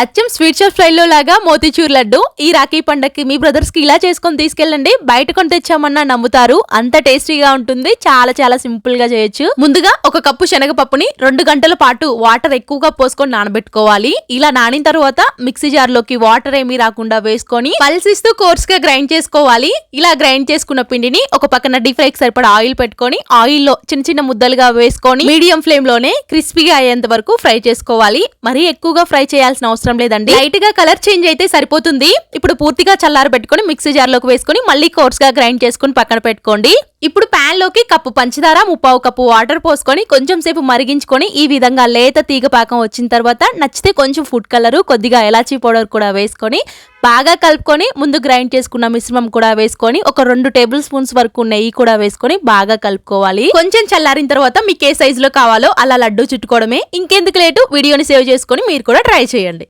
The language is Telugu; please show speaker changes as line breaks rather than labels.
అచ్చం స్వీట్ షాప్ ఫ్రైలో లాగా మోతిచూర్ లడ్డు ఈ రాఖీ పండక్కి మీ బ్రదర్స్కి ఇలా చేసుకొని తీసుకెళ్ళండి. బయట కొని తెచ్చామన్నా నమ్ముతారు. అంత టేస్టీగా ఉంటుంది. చాలా చాలా సింపుల్గా చేయొచ్చు. ముందుగా ఒక కప్పు శనగపప్పుని రెండు గంటల పాటు వాటర్ ఎక్కువగా పోసుకొని నానబెట్టుకోవాలి. ఇలా నానిన తర్వాత మిక్సీ జార్లోకి వాటర్ ఏమీ రాకుండా వేసుకొని పల్సిస్తూ కోర్స్గా గ్రైండ్ చేసుకోవాలి. ఇలా గ్రైండ్ చేసుకున్న పిండిని ఒక పక్కన డీప్ ఫ్రైకి సరిపడా ఆయిల్ పెట్టుకొని ఆయిల్లో చిన్న చిన్న ముద్దలుగా వేసుకొని మీడియం ఫ్లేమ్లోనే క్రిస్పీగా అయ్యేంత వరకు ఫ్రై చేసుకోవాలి. మరీ ఎక్కువగా ఫ్రై చేయాల్సిన అవసరం అవసరం లేదండి. లైట్గా కలర్ చేంజ్ అయితే సరిపోతుంది. ఇప్పుడు పూర్తిగా చల్లారు పెట్టుకొని మిక్సీ జార్లోకి వేసుకొని మళ్ళీ కోర్స్గా గ్రైండ్ చేసుకుని పక్కన పెట్టుకోండి. ఇప్పుడు ప్యాన్లోకి కప్పు పంచదార ముప్పావు కప్పు వాటర్ పోసుకొని కొంచెం సేపు మరిగించుకొని ఈ విధంగా లేత తీగ పాకం వచ్చిన తర్వాత నచ్చితే కొంచెం ఫుడ్ కలర్ కొద్దిగా ఎలాచీ పౌడర్ కూడా వేసుకొని బాగా కలుపుకొని ముందు గ్రైండ్ చేసుకున్న మిశ్రమం కూడా వేసుకొని ఒక రెండు టేబుల్ స్పూన్స్ వరకు నెయ్యి కూడా వేసుకొని బాగా కలుపుకోవాలి. కొంచెం చల్లారిన తర్వాత మీకు ఏ సైజులో కావాలో అలా లడ్డు చుట్టుకోవడమే. ఇంకెందుకు లేటు? వీడియోని సేవ్ చేసుకొని మీరు కూడా ట్రై చేయండి.